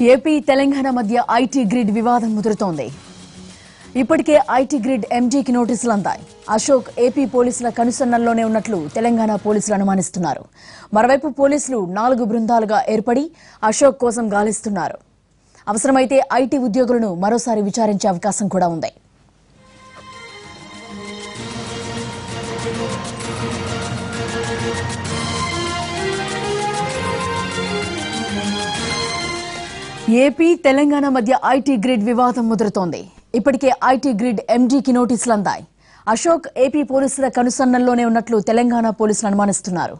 AP Telangana మధ్య IT grid వివాదం ముదురుతోంది. ఇప్పటికే ఐటీ గ్రిడ్ ఎంజీకి నోటీసులు అందాయి. అశోక్ ఏపీ పోలీసుల కనుసన్నల్లోనే ఉన్నట్లు తెలంగాణ పోలీసులు అనుమానిస్తున్నారు. మరోవైపు పోలీసులు నాలుగు బృందాలుగా ఏర్పడి అశోక్ కోసం గాలిస్తున్నారు. అవసరమైతే ఐటీ ఉద్యోగులను మరోసారి విచారించే అవకాశం కూడా ఉంది. ఏపీ తెలంగాణ మధ్య ఐటీ గ్రిడ్ వివాదం ముదురుతోంది. ఇప్పటికే ఐటీ గ్రిడ్ ఎండీకి నోటీసులు అందాయి అశోక్ ఏపీ పోలీసుల కనుసన్నల్లోనే ఉన్నట్లు తెలంగాణ పోలీసులు అనుమానిస్తున్నారు.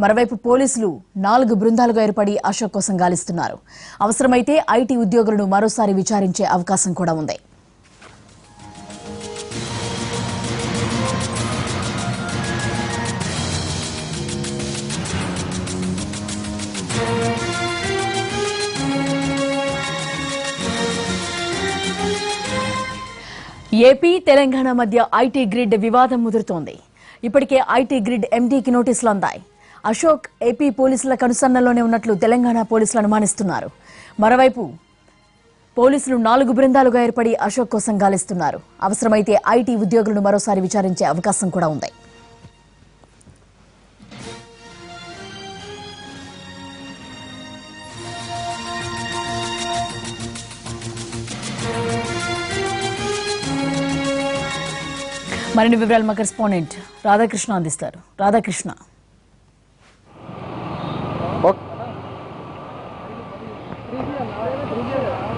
మరోవైపు పోలీసులు నాలుగు బృందాలుగా ఏర్పడి అశోక్ కోసం గాలిస్తున్నారు. అవసరమైతే ఐటీ ఉద్యోగులను మరోసారి విచారించే అవకాశం కూడా ఉంది. ఏపీ తెలంగాణ మధ్య ఐటీ గ్రిడ్ వివాదం ముదురుతోంది. ఇప్పటికే ఐటీ గ్రిడ్ ఎండీకి నోటీసులు అందాయి అశోక్ ఏపీ పోలీసుల కనుసన్నలోనే ఉన్నట్లు తెలంగాణ పోలీసులు అనుమానిస్తున్నారు. మరోవైపు పోలీసులు నాలుగు బృందాలుగా ఏర్పడి అశోక్ కోసం గాలిస్తున్నారు. అవసరమైతే ఐటీ ఉద్యోగులను మరోసారి విచారించే అవకాశం కూడా ఉంది. మరిన్ని వివరాలు మా కరెస్పాండెంట్ రాధాకృష్ణ అందిస్తారు. రాధాకృష్ణ.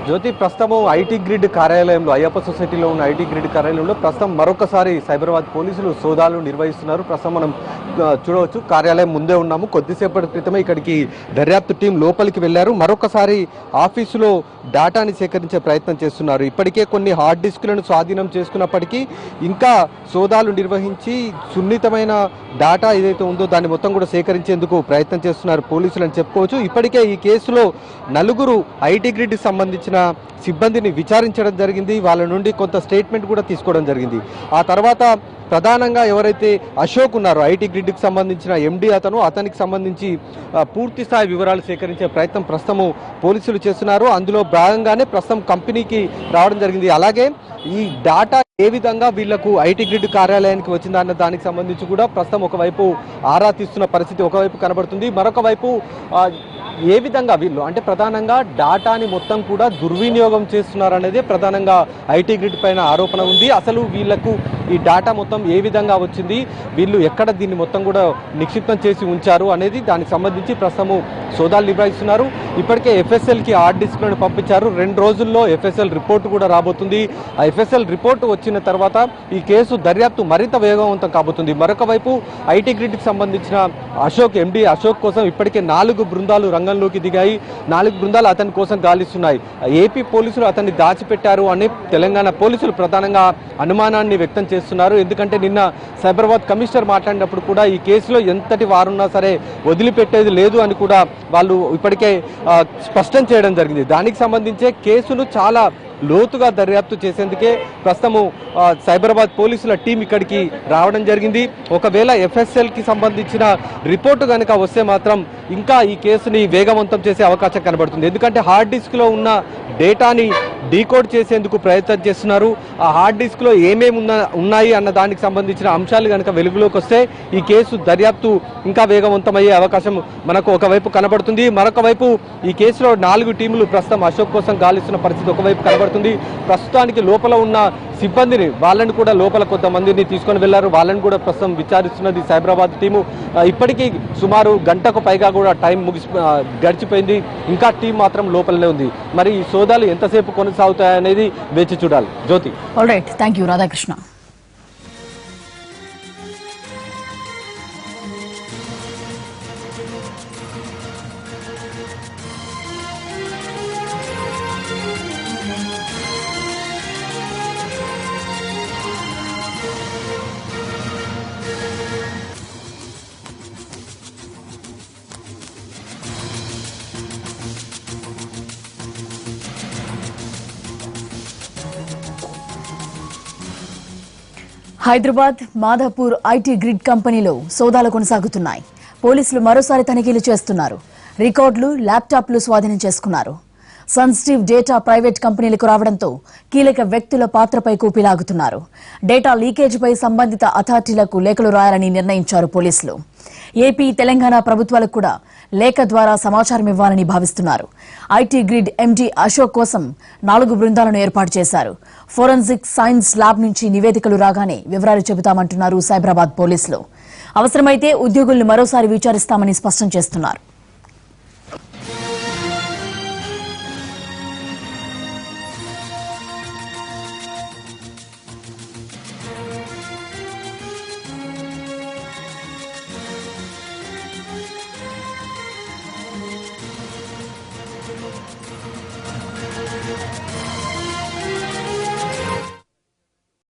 జ్యోతి ప్రస్తుతము ఐటీ గ్రిడ్ కార్యాలయంలో అయ్యప్ప సొసైటీలో ఉన్న ఐటీ గ్రిడ్ కార్యాలయంలో ప్రస్తుతం మరొకసారి సైబరాబాద్ పోలీసులు సోదాలు నిర్వహిస్తున్నారు. ప్రస్తుతం మనం చూడవచ్చు కార్యాలయం ముందే ఉన్నాము. కొద్దిసేపటి క్రితమే ఇక్కడికి దర్యాప్తు టీం లోపలికి వెళ్ళారు. మరొకసారి ఆఫీసులో డేటాని సేకరించే ప్రయత్నం చేస్తున్నారు. ఇప్పటికే కొన్ని హార్డ్ డిస్క్లను స్వాధీనం చేసుకున్నప్పటికీ ఇంకా సోదాలు నిర్వహించి సున్నితమైన డేటా ఏదైతే ఉందో దాన్ని మొత్తం కూడా సేకరించేందుకు ప్రయత్నం చేస్తున్నారు పోలీసులు అని చెప్పుకోవచ్చు. ఇప్పటికే ఈ కేసులో నలుగురు ఐటీ గ్రిడ్కి సంబంధించిన సిబ్బందిని విచారించడం జరిగింది. వాళ్ళ నుండి కొంత స్టేట్మెంట్ కూడా తీసుకోవడం జరిగింది. ఆ తర్వాత ప్రధానంగా ఎవరైతే అశోక్ ఉన్నారో ఐటీ గ్రిడ్కి సంబంధించిన ఎండీ అతను అతనికి సంబంధించి పూర్తి స్థాయి వివరాలు సేకరించే ప్రయత్నం ప్రస్తుతము పోలీసులు చేస్తున్నారు. అందులో భాగంగానే ప్రస్తుతం కంపెనీకి రావడం జరిగింది. అలాగే ఈ డాటా ఏ విధంగా వీళ్ళకు ఐటీ గ్రిడ్ కార్యాలయానికి వచ్చిందన్న దానికి సంబంధించి కూడా ప్రస్తుతం ఒకవైపు ఆరా తీస్తున్న పరిస్థితి ఒకవైపు కనబడుతుంది. మరొక వైపు ఏ విధంగా వీళ్ళు? అంటే ప్రధానంగా డాటాని మొత్తం కూడా దుర్వినియోగం చేస్తున్నారు అనేది ప్రధానంగా ఐటీ గ్రిడ్ పైన ఆరోపణ ఉంది. అసలు వీళ్ళకు ఈ డాటా మొత్తం ఏ విధంగా వచ్చింది? వీళ్ళు ఎక్కడ దీన్ని మొత్తం కూడా నిక్షిప్తం చేసి ఉంచారు అనేది దానికి సంబంధించి ప్రస్తుతము సోదాలు నిర్వహిస్తున్నారు ఇప్పటికే ఎఫ్ఎస్ఎల్కి హార్డ్ డిస్ప్లేను పంపించారు. రెండు రోజుల్లో ఎఫ్ఎస్ఎల్ రిపోర్ట్ కూడా రాబోతుంది. ఆ ఎఫ్ఎస్ఎల్ రిపోర్ట్ వచ్చిన తర్వాత ఈ కేసు దర్యాప్తు మరింత వేగవంతం కాబోతుంది. మరొక వైపు ఐటీ గ్రిడ్కి సంబంధించిన అశోక్ ఎండి అశోక్ కోసం ఇప్పటికే నాలుగు బృందాలు రంగంలోకి దిగాయి. నాలుగు బృందాలు అతని కోసం గాలిస్తున్నాయి. ఏపీ పోలీసులు అతన్ని దాచిపెట్టారు అని తెలంగాణ పోలీసులు ప్రధానంగా అనుమానాన్ని వ్యక్తం చేస్తున్నారు. ఎందుకంటే నిన్న సైబరాబాద్ కమిషనర్ మాట్లాడినప్పుడు కూడా ఈ కేసులో ఎంతటి వారున్నా సరే వదిలిపెట్టేది లేదు అని కూడా వాళ్ళు ఇప్పటికే స్పష్టం చేయడం జరిగింది. దానికి సంబంధించే కేసును చాలా లోతుగా దర్యాప్తు చేసేందుకే ప్రస్తుతము సైబరాబాద్ పోలీసుల టీం ఇక్కడికి రావడం జరిగింది. ఒకవేళ ఎఫ్ఎస్ఎల్కి సంబంధించిన రిపోర్టు కనుక వస్తే మాత్రం ఇంకా ఈ కేసుని వేగవంతం చేసే అవకాశం కనబడుతుంది. ఎందుకంటే హార్డ్ డిస్క్లో ఉన్న డేటాని డీకోడ్ చేసేందుకు ప్రయత్నం చేస్తున్నారు. ఆ హార్డ్ డిస్క్లో ఏమేమి ఉన్న ఉన్నాయి అన్న దానికి సంబంధించిన అంశాలు కనుక వెలుగులోకి వస్తే ఈ కేసు దర్యాప్తు ఇంకా వేగవంతమయ్యే అవకాశం మనకు ఒకవైపు కనబడుతుంది. మరొక వైపు ఈ కేసులో నాలుగు టీములు ప్రస్తుతం అశోక్ కోసం గాలిస్తున్న పరిస్థితి ఒకవైపు కనబడుతుంది. పడుతుంది ప్రస్తుతానికి లోపల ఉన్న సిబ్బందిని వాళ్ళని కూడా లోపల కొంతమందిని తీసుకొని వెళ్ళారు వాళ్ళని కూడా ప్రస్తుతం విచారిస్తున్నది సైబరాబాద్ టీము. ఇప్పటికీ సుమారు గంటకు పైగా కూడా టైం ముగిసి గడిచిపోయింది. ఇంకా టీం మాత్రం లోపలనే ఉంది. మరి ఈ సోదాలు ఎంతసేపు కొనసాగుతాయనేది వేచి చూడాలి. Jyothi. Thank you Radhakrishna Hyderabad Madhapur IT grid కంపెనీలో సోదాలు కొనసాగుతున్నాయి. పోలీసులు మరోసారి తనిఖీలు చేస్తున్నారు. రికార్డులు ల్యాప్టాప్లు స్వాధీనం చేసుకున్నారు. సెన్సిటివ్ డేటా ప్రైవేట్ కంపెనీలకు రావడంతో కీలక వ్యక్తుల పాత్రపై కూపిలాగుతున్నారు డేటా లీకేజ్పై సంబంధిత అథారిటీలకు లేఖలు రాయాలని నిర్ణయించారు పోలీసులు. ఏపీ తెలంగాణ ప్రభుత్వాలకు కూడా లేఖ ద్వారా సమాచారం ఇవ్వాలని భావిస్తున్నారు. ఐటీ గ్రిడ్ ఎండీ అశోక్ కోసం నాలుగు బృందాలను ఏర్పాటు చేశారు. ఫోరెన్సిక్ సైన్స్ ల్యాబ్ నుంచి నివేదికలు రాగానే వివరాలు చెబుతామంటున్నారు సైబరాబాద్ పోలీసులు. అవసరమైతే ఉద్యోగుల్ని మరోసారి విచారిస్తామని స్పష్టం చేస్తున్నారు.